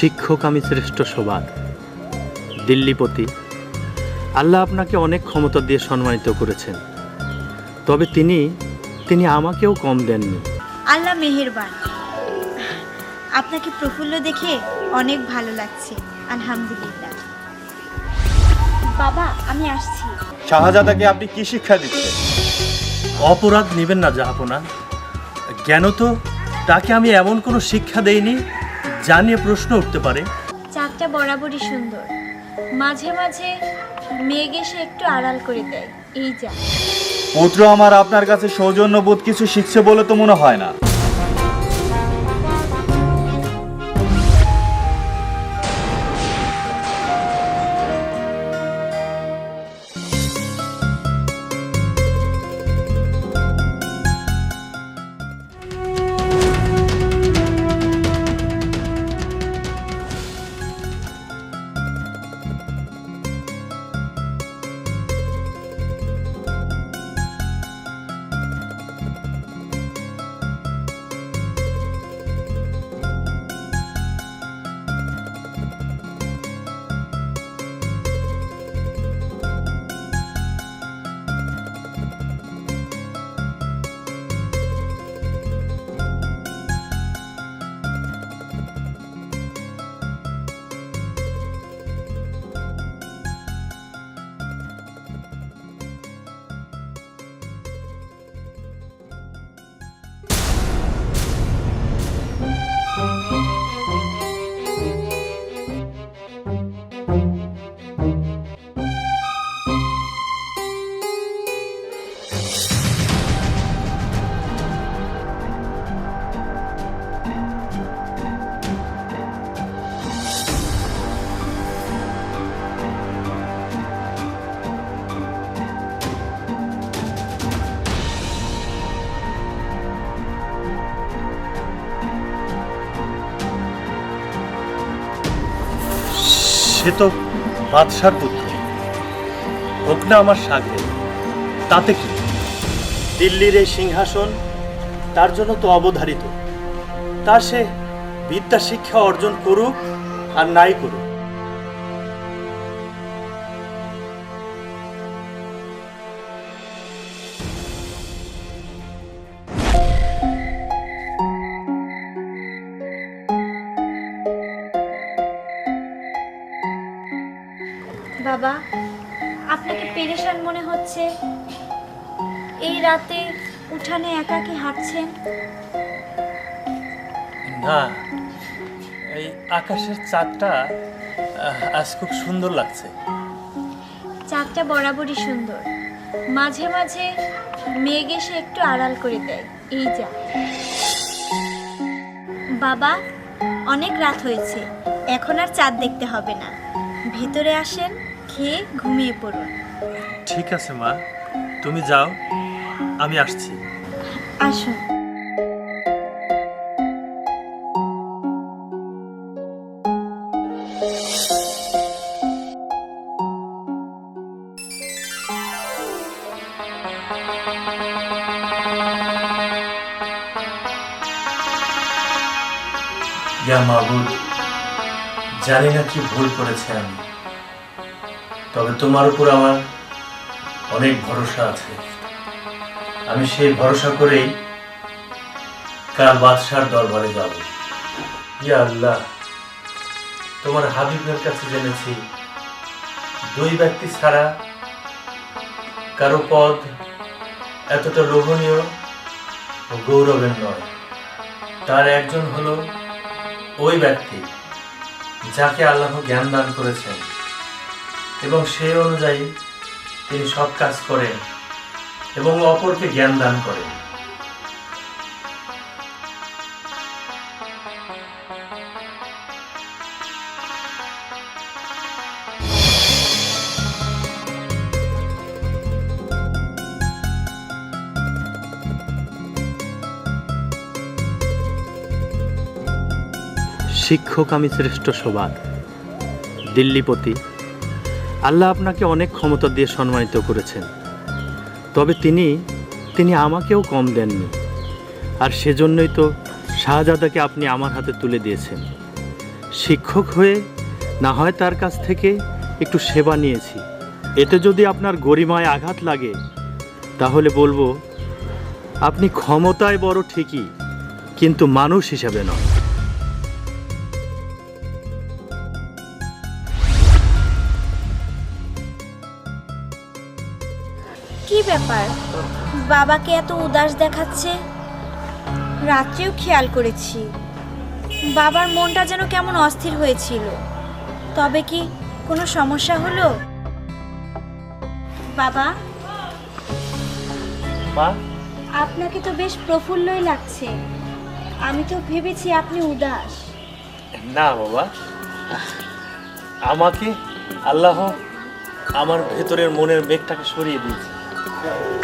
শিক্ষক আমি শ্রেষ্ঠ সবার দিল্লিপতি আল্লাহ আপনাকে অনেক ক্ষমতা দিয়ে সম্মানিত করেছেন। তবে তিনি তিনি আমাকেও কম দেননি। আল্লাহ মেহেরবান। আপনাকে প্রফুল্ল দেখে অনেক ভালো লাগছে। আলহামদুলিল্লাহ। বাবা আমি আসছি। শাহজাদাকে আপনি কি শিক্ষা দিচ্ছেন? অপরাধ নেবেন না জাহাপনা। জ্ঞান তো? তাকে আমি এমন কোনো শিক্ষা দেইনি যা নিয়ে প্রশ্ন উঠতে পারে। চাঁদটা বরাবরই সুন্দর। মাঝে মাঝে মেঘ এসে একটু আড়াল করে দেয়। এই যা। পুত্র আমার আপনার কাছে সৌজন্যবোধ কিছু শিখছে বলে তো মনে হয় না। সে তো বাদশার পুত্র। হোক না আমার সাথে তাতে কি? দিল্লির এই সিংহাসন তার জন্য তো অবধারিত। তা সে বিদ্যা শিক্ষা অর্জন করুক আর নাই করুক। বাবা আপনাকে পেরেশান মনে হচ্ছে? এই রাতে উঠানে একাকি হাঁটছেন? না এই আকাশের চাঁদটা আজ খুব সুন্দর লাগছে। চাঁদটা বরাবরই সুন্দর। মাঝে মাঝে মেঘ এসে একটু আড়াল করে দেয়। এই যা। বাবা অনেক রাত হয়েছে। এখন আর চাঁদ দেখতে হবে না। ভেতরে আসেন। খেয়ে ঘুমিয়ে পড়ুন। ঠিক আছে মা। তুমি যাও আমি আসছি। আসুন। ইয়া মাবুদ জানি না কি ভুল করেছে আমি। তবে তোমার উপর আমার অনেক ভরসা আছে। আমি সেই ভরসা করেই কাল বাদশার দরবারে যাব। ইয়া আল্লাহ, তোমার হাবিবের কাছে জেনেছি, দুই ব্যক্তি ছাড়া কারও পদ এতটা লোভনীয় ও গৌরবের নয়। তার একজন হলো ওই ব্যক্তি, যাকে আল্লাহ জ্ঞান দান করেছেন। এবং সেই অনুযায়ী তিনি সৎ কাজ করেন এবং অপরকে জ্ঞান দান করেন। শিক্ষক আমি শ্রেষ্ঠ সবার দিল্লিপতি। আল্লাহ আপনাকে অনেক ক্ষমতা দিয়ে সম্মানিত করেছেন। তবে তিনি তিনি আমাকেও কম দেননি। আর সেজন্যই তো শাহজাদাকে আপনি আমার হাতে তুলে দিয়েছেন। শিক্ষক হয়ে না হয় তার কাছ থেকে একটু সেবা নিয়েছি। এতে যদি আপনার গরিমায় আঘাত লাগে, তাহলে বলব, আপনি ক্ষমতায় বড় ঠিকই, কিন্তু মানুষ হিসাবে নয়। কি ব্যাপার? বাবাকে এত উদাস দেখাচ্ছে? রাত্রেও খেয়াল করেছি। বাবার মনটা যেন কেমন অস্থির হয়েছিল। তবে কি কোনো সমস্যা হলো? বাবা? মা? আপনাকে তো বেশ প্রফুল্লই লাগছে। আমি তো ভেবেছি আপনি উদাস। না বাবা। আমাকে আল্লাহ আমার ভেতরের মনের মেঘটাকে সরিয়ে দিয়েছে।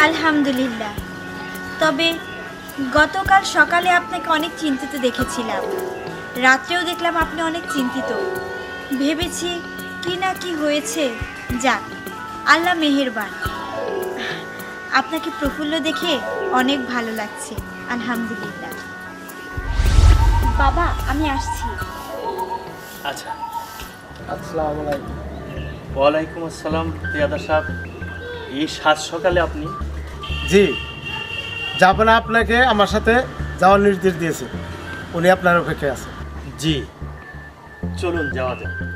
আলহামদুলিল্লাহ। তবে গতকাল সকালে আপনাকে অনেক চিন্তিত দেখেছিলাম। রাত্রেও দেখলাম আপনি অনেক চিন্তিত। ভেবেছি কি না কি হয়েছে যাক আল্লাহ মেহেরবান। আপনাকে প্রফুল্ল দেখে অনেক ভালো লাগছে আলহামদুলিল্লাহ। বাবা আমি আসছি। আচ্ছা। আসসালামু আলাইকুম। ওয়ালাইকুম আসসালাম পিয়াদা সাহেব। এই সাত সকালে আপনি? জি। যাবেন আপনাকে আমার সাথে যাওয়ার নির্দেশ দিয়েছে। উনি আপনার অপেক্ষায় আছে। জি। চলুন যাওয়া যাক।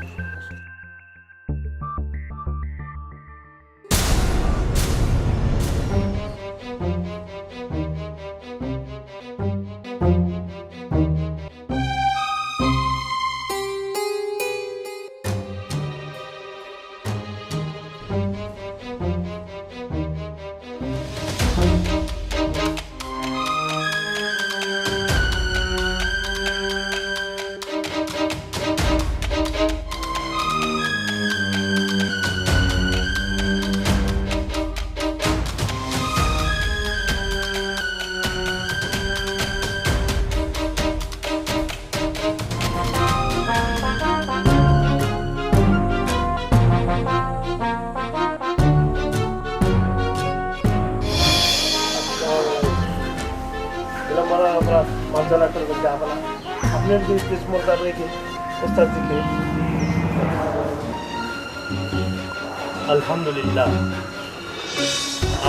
আপনার নির্দেশ মোতাবেক ওস্তাদ দিকে আলহামদুলিল্লাহ।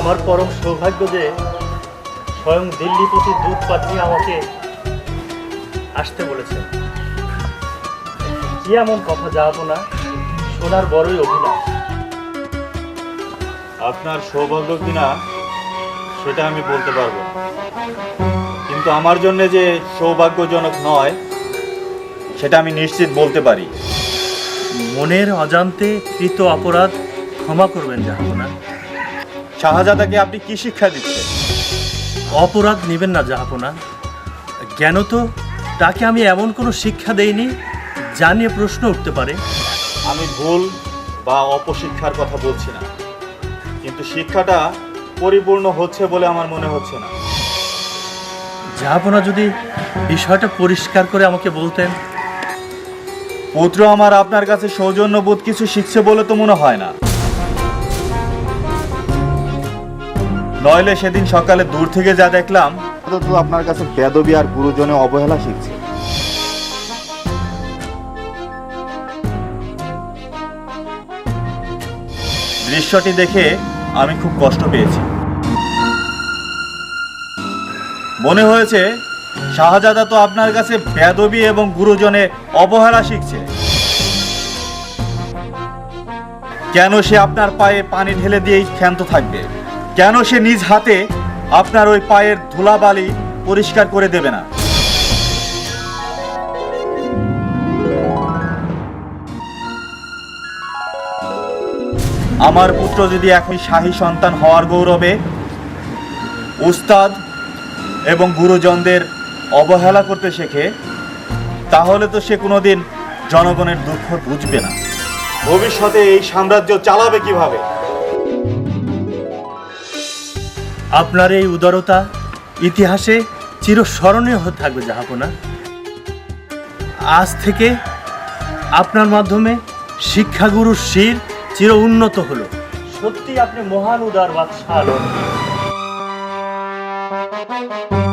আমার পরম সৌভাগ্য যে স্বয়ং দিল্লিপতি দুধ পাঠিয়ে আমাকে আসতে বলেছে। কি এমন কথা যাব না শোনার বড়ই অভিনয়। আপনার সৌভাগ্য কিনা সেটা আমি বলতে পারব। কিন্তু আমার জন্য যে সৌভাগ্যজনক নয় সেটা আমি নিশ্চিত বলতে পারি। মনের অজান্তে কৃত অপরাধ ক্ষমা করবেন জাহাপনা শাহজাদাকে আপনি কি শিক্ষা দিচ্ছেন? অপরাধ নেবেন না জাহাপনা জ্ঞান তো? তাকে আমি এমন কোনো শিক্ষা দেইনি যা নিয়ে প্রশ্ন উঠতে পারে। আমি ভুল বা অপশিক্ষার কথা বলছি না। কিন্তু শিক্ষাটা পরিপূর্ণ হচ্ছে বলে আমার মনে হচ্ছে না। জাহাপনা যদি বিষয়টা পরিষ্কার করে আমাকে বলতেন। পুত্র আমার আপনার কাছে সৌজন্যবোধ কিছু শিখছে বলে তো মনে হয় না। নইলে সেদিন সকালে দূর থেকে যা দেখলাম তো আপনার কাছে বেদবি আর গুরুজনে অবহেলা শিখছে। দৃশ্যটি দেখে আমি খুব কষ্ট পেয়েছি। মনে হয়েছে, শাহজাদা তো আপনার কাছে বেদবি এবং গুরুজনে অবহেলা শিখছে। কেন সে আপনার পায়ে পানি ঢেলে দিয়েই ক্ষান্ত থাকবে? কেন সে নিজ হাতে আপনার ওই পায়ের ধুলাবালি পরিষ্কার করে দেবে না? আমার পুত্র যদি এখন শাহী সন্তান হওয়ার গৌরবে, উস্তাদ এবং গুরুজনদের অবহেলা করতে শেখে, তাহলে তো সে কোনোদিন জনগণের দুঃখ বুঝবে না। ভবিষ্যতে এই সাম্রাজ্য চালাবে কীভাবে? আপনার এই উদারতা ইতিহাসে চিরস্মরণীয় হয়ে থাকবে, জাহাপনা। আজ থেকে আপনার মাধ্যমে শিক্ষাগুরুর শির চির উন্নত হলো। সত্যি আপনি মহান উদার বাদশাহ Música